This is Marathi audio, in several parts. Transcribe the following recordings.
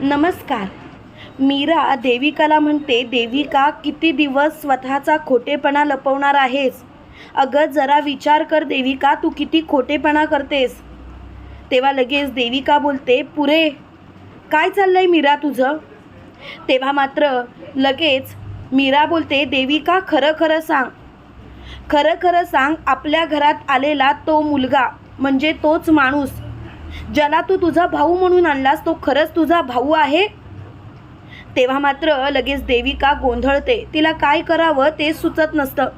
नमस्कार. मीरा देविकाला म्हणते देविका किती दिवस स्वतःचा खोटेपणा लपवणार आहेस? अगं जरा विचार कर देविका तू किती खोटेपणा करतेस? तेव्हा लगेच देविका बोलते पुरे काय चाललंय मीरा तुझं? तेव्हा मात्र लगेच मीरा बोलते देविका खरं खरं सांग. खरं खरं सांग आपल्या घरात आलेला तो मुलगा म्हणजे तोच माणूस ज्याला तू तुझा भाऊ म्हणून आणलास तो खरंच तुझा भाऊ आहे? तेव्हा मात्र लगेच देविका गोंधळते. तिला काय करावं ते सुचत नसतं.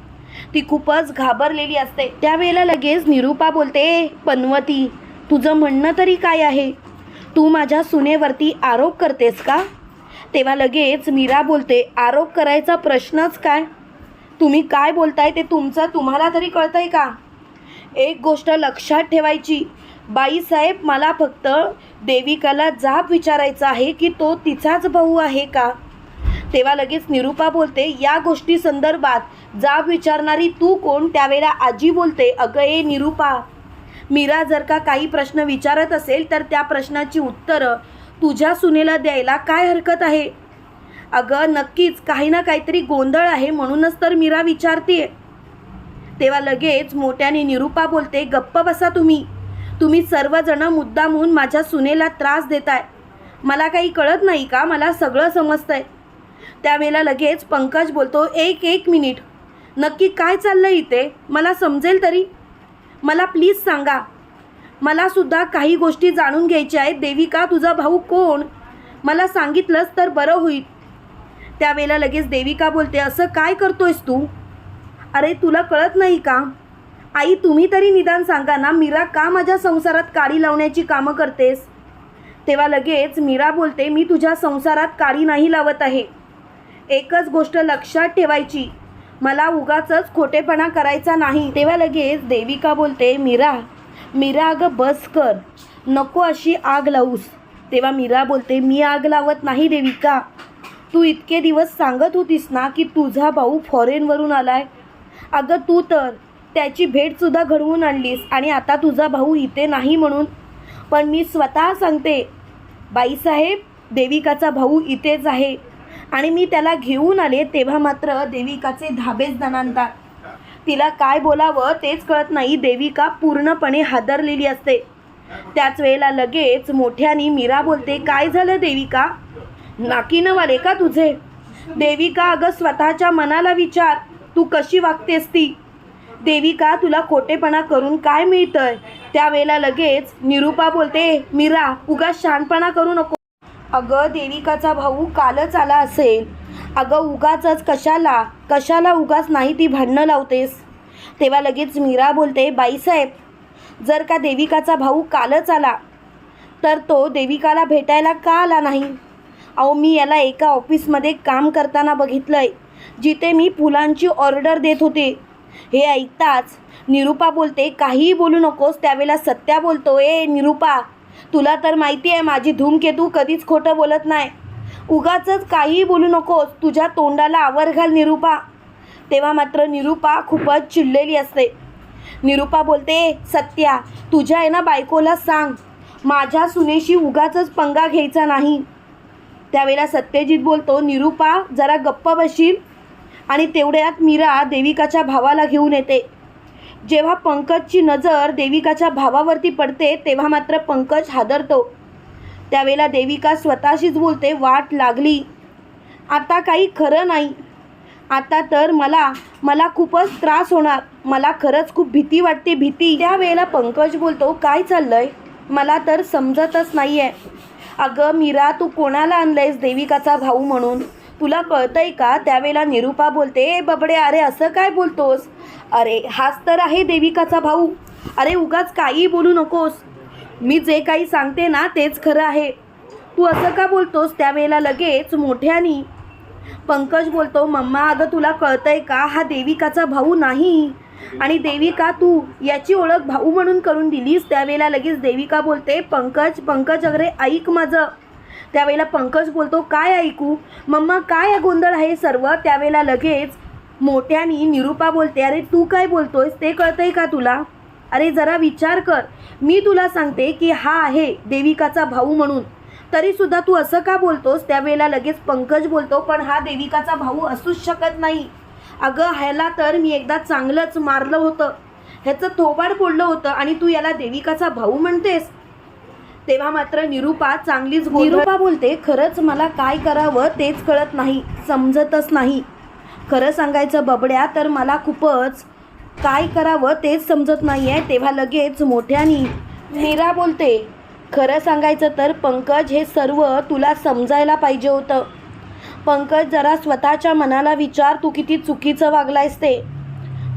ती खूपच घाबरलेली असते. त्यावेळेला लगेच निरूपा बोलते पनवती तुझं म्हणणं तरी काय आहे? तू माझ्या सुनेवरती आरोप करतेस का? तेव्हा लगेच मीरा बोलते आरोप करायचा प्रश्नच काय? तुम्ही काय बोलताय ते तुमचं तुम्हाला तरी कळतंय का? एक गोष्ट लक्षात ठेवायची. बाईसाहेब मला फक्त देविकाला जाब विचारायचा आहे की तो तिचाच भाऊ आहे का? तेव्हा लगेच निरूपा बोलते या गोष्टी संदर्भात जाब विचारणारी तू कोण? त्यावेळेला आजी बोलते अगं ए निरूपा मीरा जर का काही प्रश्न विचारत असेल तर त्या प्रश्नाची उत्तरं तुझ्या सुनेला द्यायला काय हरकत आहे? अगं नक्कीच काही ना काहीतरी गोंधळ आहे म्हणूनच तर मीरा विचारते तेव्हा लगेच मोठ्याने निरूपा बोलते गप्प बसा तुम्ही. तुम्ही सर्वजण मुद्दामहून माझ्या सुनेला त्रास देताय. मला काही कळत नाही का? मला सगळं समजतंय. त्यावेळेला लगेच पंकज बोलतो एक एक मिनिट. नक्की काय चाललं इथे? मला समजेल तरी? मला प्लीज सांगा. मला सुद्धा काही गोष्टी जाणून घ्यायच्या आहेत. देविका तुझा भाऊ कोण? मला सांगितलंस तर बरं होईल. त्यावेळेला लगेच देविका बोलते असं काय करतोयस तू? अरे तुला कळत नाही का? आई तुम्ही तरी निदान सांगा ना मीरा का माझ्या संसारात काडी लावण्याची कामं करतेस? तेव्हा लगेच मीरा बोलते मी तुझ्या संसारात काडी नाही लावत आहे. एकच गोष्ट लक्षात ठेवायची. मला उगाचच खोटेपणा करायचा नाही. तेव्हा लगेच देविका बोलते मीरा मीरा अगं बस कर. नको अशी आग लावूस. तेव्हा मीरा बोलते मी आग लावत नाही देविका. तू इतके दिवस सांगत होतीस ना की तुझा भाऊ फॉरेनवरून आलाय. अगं तू तर त्याची भेटसुद्धा घडवून आणलीस आणि आता तुझा भाऊ इथे नाही म्हणून. पण मी स्वतः सांगते बाईसाहेब देविकाचा भाऊ इथेच आहे आणि मी त्याला घेऊन आले तेव्हा मात्र देविकाचे धाबेच दणानतात तिला काय बोलावं तेच कळत नाही. देविका पूर्णपणे हादरलेली असते. त्याच वेळेला लगेच मोठ्यानी मीरा बोलते काय झालं देविका? नाकीनं वाले का तुझे? देविका अगं स्वतःच्या मनाला विचार. तू कशी वागतेस ती? देविका तुला खोटेपणा करून काय मिळतंय? त्यावेळेला लगेच निरूपा बोलते मीरा उगा शहाणपणा करू नको. अगं देविकाचा भाऊ कालच आला असेल. अगं उगाचच कशाला? कशाला उगाच नाही ती भांडणं लावतेस? तेव्हा लगेच मीरा बोलते बाईसाहेब जर का देविकाचा भाऊ कालच आला तर तो देविकाला भेटायला का आला नाही? अहो मी याला एका ऑफिसमध्ये काम करताना बघितलं आहे जिथे मी फुलांची ऑर्डर देत होते. हे ऐकताच निरूपा बोलते काहीही बोलू नकोस त्यावेळेला सत्या बोलतो. ए निरूपा तुला तर माहिती आहे माझी धूमकेतू कधीच खोटं बोलत नाही. उगाचच काहीही बोलू नकोस तुझ्या तोंडाला आवर घाल निरूपा. तेव्हा मात्र निरूपा खूपच चिडलेली असते. निरूपा बोलते सत्या तुझ्या आहे ना बायकोला सांग माझ्या सुनेशी उगाचच पंगा घ्यायचा नाही. त्यावेळेला सत्यजित बोलतो निरूपा जरा गप्प बशील आणि तेवढ्यात मीरा देविकाच्या भावाला घेऊन येते. जेव्हा पंकजची नजर देविकाच्या भावावरती पडते तेव्हा मात्र पंकज हादरतो. त्यावेळेला देविका स्वतःशीच बोलते वाट लागली. आता काही खरं नाही. आता तर मला मला खूपच त्रास होणार. मला खरंच खूप भीती वाटते भीती. त्यावेळेला पंकज बोलतो काय चाललंय? मला तर समजतच नाही आहे अगं मीरा तू कोणाला आणलंयस देविकाचा भाऊ म्हणून? तुला कळतंय का? त्यावेळेला निरूपा बोलते ए बबडे अरे असं काय बोलतोस? अरे हाच तर आहे देविकाचा भाऊ. अरे उगाच काही बोलू नकोस. मी जे काही सांगते ना तेच खरं आहे. तू असं का बोलतोस? त्यावेळेला लगेच मोठ्यानी. पंकज बोलतो मम्मा अगं तुला कळतंय का? हा देविकाचा भाऊ नाही. आणि देविका तू याची ओळख भाऊ म्हणून करून दिलीस? त्यावेळेला लगेच देविका बोलते पंकज पंकज अगरे ऐक माझं. त्यावेळेला पंकज बोलतो काय ऐकू? मम्मा काय गोंधळ आहे सर्व? त्यावेळेला लगेच मोठ्यानी निरूपा बोलते अरे तू काय बोलतोयस? ते कळतंय का तुला? अरे जरा विचार कर. मी तुला सांगते की हा आहे देविकाचा भाऊ म्हणून. तरीसुद्धा तू असं का बोलतोस? त्यावेळेला लगेच पंकज बोलतो पण हा देविकाचा भाऊ असूच शकत नाही. अगं ह्याला तर मी एकदा चांगलंच मारलं होतं. ह्याचं थोबाड फोडलं होतं आणि तू याला देविकाचा भाऊ म्हणतेस. तेव्हा मात्र निरूपा चांगलीच निरूपा बोलते खरंच मला काय करावं तेच कळत नाही समजतच नाही. खरं सांगायचं बबड्या तर मला खूपच काय करावं तेच समजत नाही आहे तेव्हा लगेच मोठ्यानी मीरा बोलते खरं सांगायचं तर पंकज हे सर्व तुला समजायला पाहिजे होतं. पंकज जरा स्वतःच्या मनाला विचार तू किती चुकीचं वागलायस ते.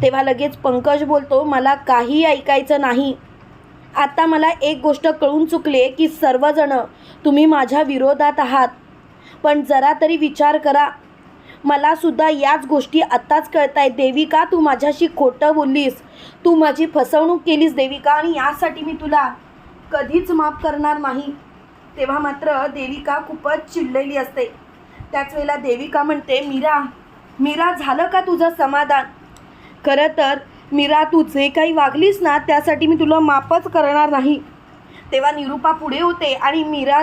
तेव्हा लगेच पंकज बोलतो मला काही ऐकायचं नाही. आता मला एक गोष्ट कळून चुकले की सर्वजणं तुम्ही माझ्या विरोधात आहात. पण जरा तरी विचार करा. मलासुद्धा याच गोष्टी आत्ताच कळत आहे देविका तू माझ्याशी खोटं बोललीस. तू माझी फसवणूक केलीस देविका आणि यासाठी मी तुला कधीच माफ करणार नाही. तेव्हा मात्र देविका खूपच चिडलेली असते. त्याच वेळेला देविका म्हणते मीरा मीरा झालं का तुझं समाधान? खरं तर मीरा तू जे काही वागलीस ना त्यासाठी मी तुला माफच करणार नाही. तेव्हा निरूपा पुढे होते आणि मीरा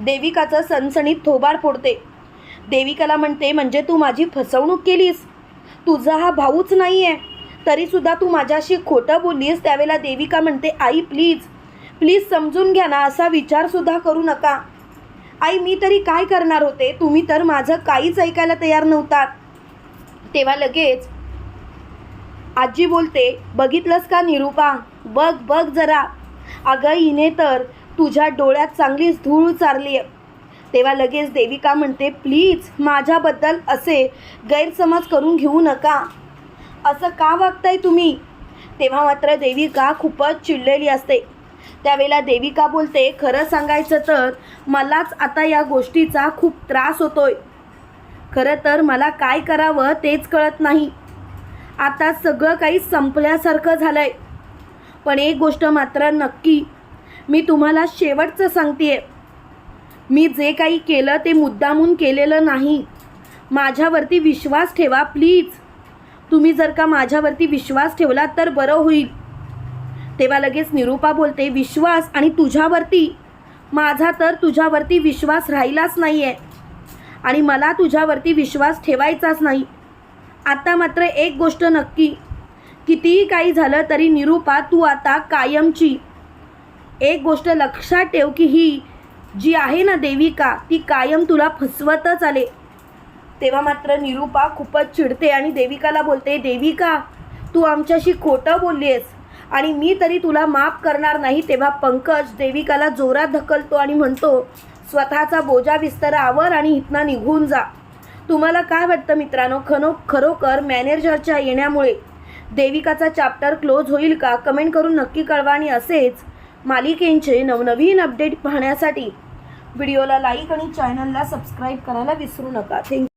देविकाचं सणसणीत थोबाड फोडते. देविकाला म्हणते म्हणजे तू माझी फसवणूक केलीस? तुझा हा भाऊच नाही आहे तरीसुद्धा तू माझ्याशी खोटं बोललीस. त्यावेळेला देविका म्हणते आई प्लीज प्लीज समजून घ्या ना असा विचारसुद्धा करू नका. आई मी तरी काय करणार होते? तुम्ही तर माझं काहीच ऐकायला तयार नव्हतात. तेव्हा लगेच आजी बोलते बघितलंस का निरूपा? बघ बघ जरा. अगं हिने तर तुझ्या डोळ्यात चांगलीच धूळ चारली आहे. तेव्हा लगेच देविका म्हणते प्लीज माझ्याबद्दल असे गैरसमज करून घेऊ नका. असं का वागताय तुम्ही? तेव्हा मात्र देविका खूपच चिडलेली असते. त्यावेळेला देविका बोलते खरं सांगायचं तर मलाच आता या गोष्टीचा खूप त्रास होतोय. खरं तर मला काय करावं तेच कळत नाही. आता सगळं काही संपल्यासारखं झालं आहे पण एक गोष्ट मात्र नक्की मी तुम्हाला शेवटचं सांगते मी जे काही केलं ते मुद्दामून केलेलं नाही. माझ्यावरती विश्वास ठेवा प्लीज. तुम्ही जर का माझ्यावरती विश्वास ठेवला तर बरं होईल. तेव्हा लगेच निरूपा बोलते विश्वास आणि तुझ्यावरती? माझा तर तुझ्यावरती विश्वास राहिलाच नाही आहे आणि मला तुझ्यावरती विश्वास ठेवायचाच नाही. आता मात्र एक गोष्ट नक्की. कितीही काही झालं तरी निरूपा तू आता कायमची. एक गोष्ट लक्षात ठेव की ही जी आहे ना देविका ती कायम तुला फसवतच आले. तेव्हा मात्र निरूपा खूपच चिडते आणि देविकाला बोलते देविका तू आमच्याशी खोटं बोलली आहेस आणि मी तरी तुला माफ करणार नाही. तेव्हा पंकज देविकाला जोरात ढकलतो आणि म्हणतो स्वतःचा बोजा विस्तारावर आणि इथनं निघून जा. तुम्हाला काय वाटतं मित्रांनो? खनो खरोखर मॅनेजरच्या येण्यामुळे देविकाचा चॅप्टर क्लोज होईल का? कमेंट करून नक्की कळवा आणि असेच मालिकेंचे नवनवीन अपडेट पाहण्यासाठी व्हिडिओला लाईक आणि चॅनलला सबस्क्राईब करायला विसरू नका. थँक्यू